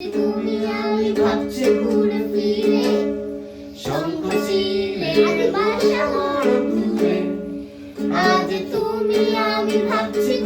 তুমি আমি ভাবছে ঘুরে ফিরে। শঙ্খচিলে আর বাসা ঘুরে। আজ তুমি আমি ভাবছি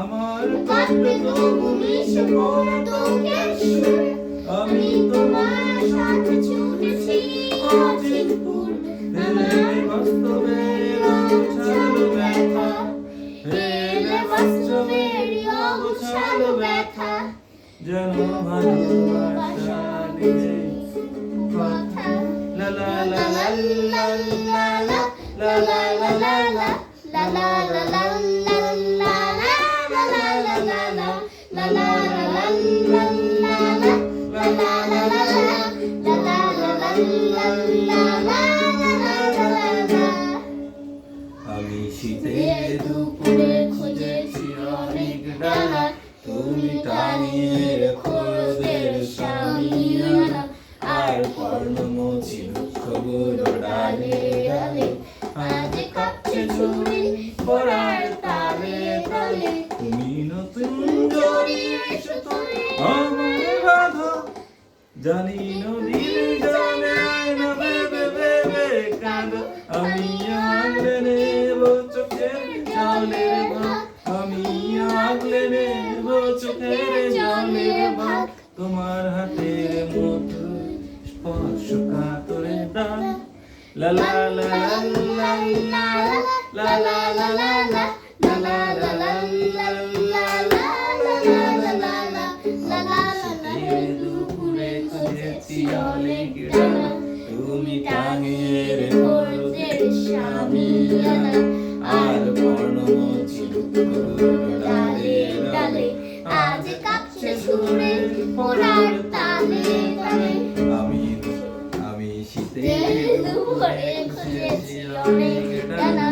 আমার পাত্র তুমি সুমন তোকে আমি তোমার সাথে ছুটেছি অচিনপুর। বাস্তবের ভালো ব্যথা যেন ভালোবাসা নিজে আমি শীতের দুপুরে খুঁজেছি অনেক ডানা তুমি টানিয়ে রেখো সামিয়ানা আর পর্ণমোচী দুঃখগুলো ডালে ডালে। আজ কাঁপছে ঝুড়ি পড়ার তালে তালে। তুমি নতুন তুমি আমার বাধা জানি নদীর জলের ভাগ তোমার হাতের মধু স্পর্শ কাতরে দান লা লা লা লা লা লা লা লা লা লা তুমি সামিয়ানা আর বর্ণমোচী পোড়ার তালে তালে আমি আমি শীতের দুপুরে খুঁজেছি অনেক ডানা